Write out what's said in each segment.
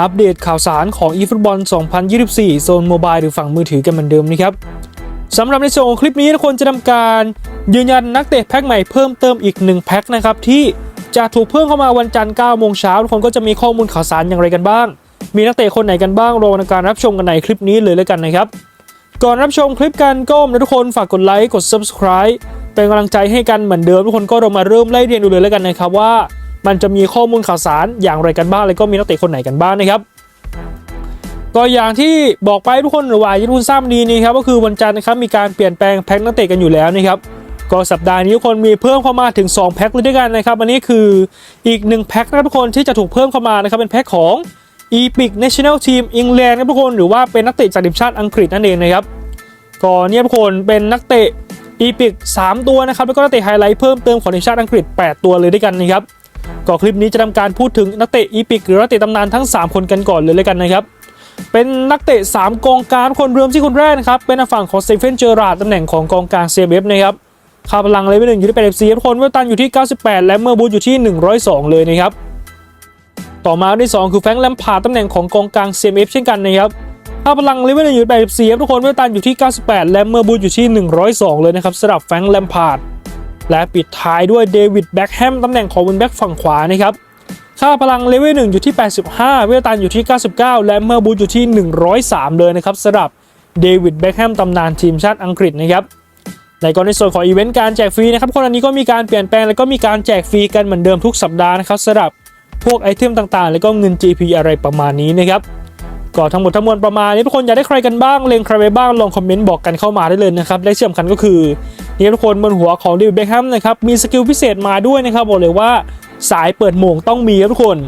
อัปเดตข่าวสารของ eFootball 2024 โซนโมบายหรือฝั่งมือถือกันเหมือนเดิมนะครับสำหรับในส่วนของคลิปนี้ทุกคนจะทำการยืนยันนักเตะแพ็คใหม่เพิ่มเติมอีก 1 แพ็คนะครับที่จะถูกเพิ่มเข้ามาวันจันทร์9โมงเช้าทุกคนก็จะมีข้อมูลข่าวสารอย่างไรกันบ้าง มีนักเตะคนไหนกันบ้างรอในการรับชมกันในคลิปนี้เลยแล้วกันนะครับ ก่อนรับชมคลิปกันก็นะทุกคนฝากกดไลค์กด subscribe เป็นกำลังใจให้กันเหมือนเดิมทุกคนก็เรามาเริ่มไล่เรียนดูเลยแล้วกันนะครับว่า มันจะมีข้อมูลข่าวสารอย่างไรกันบ้าง แล้วก็มีนักเตะคนไหนกันบ้างนะครับก็อย่างที่บอกไปทุกคนหรือว่าที่ทุกคนทราบดีนี่ครับก็คือวันจันทร์นะครับมีการเปลี่ยนแปลงแพ็คนักเตะกันอยู่แล้วนะครับก็สัปดาห์นี้ทุกคนมีเพิ่มเข้ามาถึง 2 แพ็คเลยด้วยกันนะครับอันนี้คืออีก 1 แพ็คนะครับทุกคนที่จะถูกเพิ่มเข้ามานะครับเป็นแพ็คของ Epic National Team England ครับทุกคนหรือว่าเป็นนักเตะจากทีมชาติอังกฤษนั่นเองนะครับก็เนี่ยทุกคนเป็นนักเตะ Epic 3 ตัวนะครับแล้วก็นักเตะไฮไลท์เพิ่มเติมของทีมชาติอังกฤษ 8 ตัวเลยด้วยกันนะครับ ก็คลิปนี้จะทำการพูดถึงนักเตะอีพิกหรือนักเตะตำนานทั้ง 3 คนกันก่อนเลยเลยกันนะครับ เป็นนักเตะ 3 กองกลางคนเริ่มที่คนแรกนะครับ เป็นทางฝั่งของเตเฟนเจอราร์ดตำแหน่งของกองกลางเซเบฟนะครับค่าพลังเลเวลหนึ่งอยู่ที่8 4ทุกคนเวลตันอยู่ที่ 98 และเมื่อบูทอยู่ที่ 102 เลยนะครับ ต่อมาที่ 2 คือแฟงแลมพาดตำแหน่งของกองกลาง CMF เช่นกันนะครับค่าพลังเลเวลหนึ่งอยู่ที่84ครับทุกคนเวลตันอยู่ที่ 98 และเมื่อบูทอยู่ที่ 102 เลยนะครับสำหรับแฟงแลมพาร์ด และปิดท้ายด้วยเดวิดแบ็กแฮมตำแหน่งของวินแบ็กฝั่งขวานะครับค่าพลังเลเวลหนึ่งอยู่ที่ 85 เวลตันอยู่ที่ 99 และเมื่อบูทอยู่ที่ 103 เลยนะครับสำหรับเดวิดแบ็กแฮมตำนานทีมชาติอังกฤษนะครับในกรณีส่วนของอีเวนต์การแจกฟรีนะครับคนอันนี้ก็มีการเปลี่ยนแปลง แล้วก็มีการแจกฟรีกันเหมือนเดิมทุกสัปดาห์นะครับสำหรับพวกไอเทมต่างๆ แล้วก็เงิน GP อะไรประมาณนี้นะครับก็ทั้งหมดทั้งมวลประมาณนี้ทุกคนอยากได้ใครกันบ้างเลงใครไปบ้างลองคอมเมนต์บอกกันเข้ามาได้เลยนะครับและที่สำคัญก็คือ นี่ทุกคนบนหัวของดิวเบคแฮมนะครับมีสกิลพิเศษมาด้วยนะครับบอกเลยว่าสายเปิดโหมงต้องมีครับทุกคน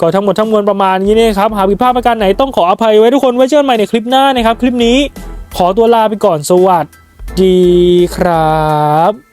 ก็ทั้งหมดทั้งมวลประมาณนี้นะครับหากผิดพลาดประการไหนต้องขออภัยไว้ทุกคนไว้เจอกันใหม่ในคลิปหน้านะครับ คลิปนี้ขอตัวลาไปก่อนสวัสดีครับ